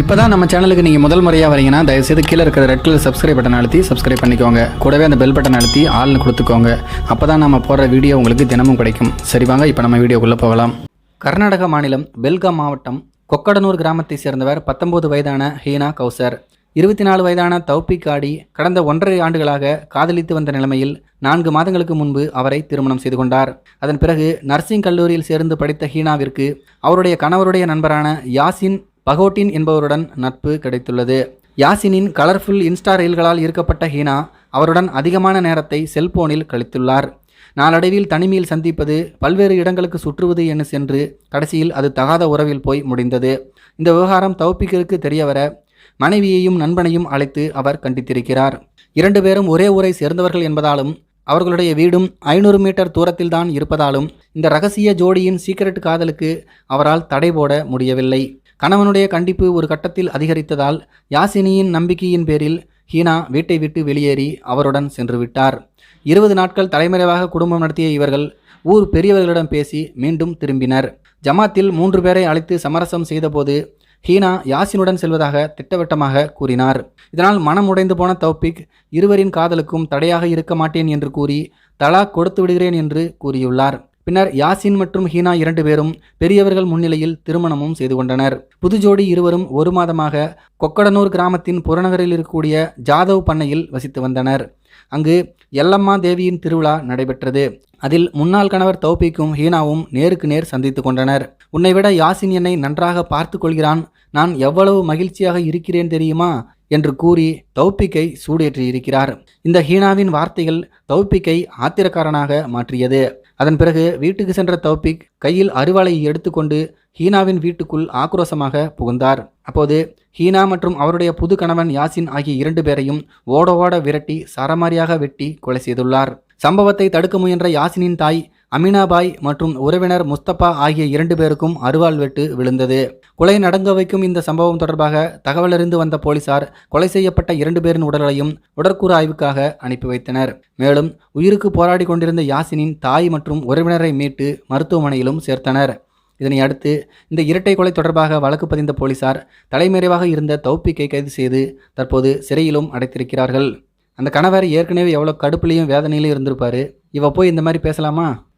இப்போ தான் நம்ம சேனலுக்கு நீங்கள் முதல் முறையாக வரீங்கன்னா தயவுசெய்து கீழே இருக்கிற ரெட் கலர் சப்ஸ்கிரைப் பட்டன் அழுத்தி சப்ஸ்கிரைப் பண்ணிக்கோங்க. கூடவே அந்த பெல் பட்டன் அழுத்தி ஆள்னு கொடுத்துக்கோங்க. அப்போ தான் நம்ம போடுற வீடியோ உங்களுக்கு தினமும் கிடைக்கும். சரி வாங்க இப்போ நம்ம வீடியோக்குள்ளே போகலாம். கர்நாடக மாநிலம் பெல்காம் மாவட்டம் கொக்கடனூர் கிராமத்தை சேர்ந்தவர் பத்தொம்போது வயதான ஹீனா கௌசர். இருபத்தி நாலு வயதான தௌபிக் ஆடி கடந்த ஒன்றரை ஆண்டுகளாக காதலித்து வந்த நிலைமையில் நான்கு மாதங்களுக்கு முன்பு அவரை திருமணம் செய்து கொண்டார். அதன் பிறகு நர்சிங் கல்லூரியில் சேர்ந்து படித்த ஹீனாவிற்கு அவருடைய கணவருடைய நண்பரான யாசின் பகோட்டின் என்பவருடன் நட்பு கிடைத்துள்ளது. யாசினின் கலர்ஃபுல் இன்ஸ்டா ரீல்களால் ஈர்க்கப்பட்ட ஹீனா அவருடன் அதிகமான நேரத்தை செல்போனில் கழித்துள்ளார். நாளடைவில் தனிமையில் சந்திப்பது பல்வேறு இடங்களுக்கு சுற்றுவது என சென்று கடைசியில் அது தகாத உறவில் போய் முடிந்தது. இந்த விவகாரம் தௌபிக்கிற்கு தெரியவர மனைவியையும் நண்பனையும் அழைத்து அவர் கண்டித்திருக்கிறார். இரண்டு பேரும் ஒரே ஊரை சேர்ந்தவர்கள் என்பதாலும் அவர்களுடைய வீடும் ஐநூறு மீட்டர் தூரத்தில்தான் இருப்பதாலும் இந்த ரகசிய ஜோடியின் சீக்கிரட் காதலுக்கு அவரால் தடை போட முடியவில்லை. கணவனுடைய கண்டிப்பு ஒரு கட்டத்தில் அதிகரித்ததால் யாசினியின் நம்பிக்கையின் பேரில் ஹீனா வீட்டை விட்டு வெளியேறி அவருடன் சென்று விட்டார். இருபது நாட்கள் தலைமறைவாக குடும்பம் நடத்திய இவர்கள் ஊர் பெரியவர்களிடம் பேசி மீண்டும் திரும்பினர். ஜமாத்தில் மூன்று பேரை அழைத்து சமரசம் செய்தபோது ஹீனா யாசினுடன் செல்வதாக திட்டவட்டமாக கூறினார். இதனால் மனம் உடைந்து போன தௌபிக் இருவரின் காதலுக்கும் தடையாக இருக்க மாட்டேன் என்று கூறி தலாக் கொடுத்து விடுகிறேன் என்று கூறியுள்ளார். பின்னர் யாசின் மற்றும் ஹீனா இரண்டு பேரும் பெரியவர்கள் முன்னிலையில் திருமணமும் செய்து கொண்டனர். புதுஜோடி இருவரும் ஒரு மாதமாக கொக்கடனூர் கிராமத்தின் புறநகரில் இருக்கக்கூடிய ஜாதவ் பண்ணையில் வசித்து வந்தனர். அங்கு எல்லம்மா தேவியின் திருவிழா நடைபெற்றது. அதில் முன்னாள் கணவர் தௌபிக்கும் ஹீனாவும் நேருக்கு நேர் சந்தித்து கொண்டனர். உன்னை விட யாசின் என்னை நன்றாக பார்த்து கொள்கிறான். நான் எவ்வளவு மகிழ்ச்சியாக இருக்கிறேன் தெரியுமா? என்று கூறி தௌபிக்கை சூடேற்றியிருக்கிறார். இந்த ஹீனாவின் வார்த்தைகள் தௌபிக்கை ஆத்திரக்காரனாக மாற்றியது. அதன் பிறகு வீட்டுக்கு சென்ற தௌபிக் கையில் அருவாளையை எடுத்துக்கொண்டு ஹீனாவின் வீட்டுக்குள் ஆக்ரோஷமாக புகுந்தார். அப்போது ஹீனா மற்றும் அவருடைய புது கணவன் யாசின் ஆகிய இரண்டு பேரையும் ஓட ஓட விரட்டி சரமாரியாக வெட்டி கொலை செய்துள்ளார். சம்பவத்தை தடுக்க முயன்ற யாசினின் தாய் அமினாபாய் மற்றும் உறவினர் முஸ்தபா ஆகிய இரண்டு பேருக்கும் அருவாள் வெட்டு விழுந்தது. கொலை நடங்க வைக்கும் இந்த சம்பவம் தொடர்பாக தகவலறிந்து வந்த போலீசார் கொலை செய்யப்பட்ட இரண்டு பேரின் உடல்களையும் உடற்கூறு ஆய்வுக்காக அனுப்பி வைத்தனர். மேலும் உயிருக்கு போராடி கொண்டிருந்த யாசினின் தாய் மற்றும் உறவினரை மீட்டு மருத்துவமனையிலும் சேர்த்தனர். இதனை அடுத்து இந்த இரட்டை கொலை தொடர்பாக வழக்கு பதிந்த போலீசார் தலைமறைவாக இருந்த தௌப்பிக்கை கைது செய்து தற்போது சிறையிலும் அடைத்திருக்கிறார்கள். அந்த கணவர் ஏற்கனவே எவ்வளோ கடுப்புலையும் வேதனையிலும் இருந்திருப்பார். இவ போய் இந்த மாதிரி பேசலாமா?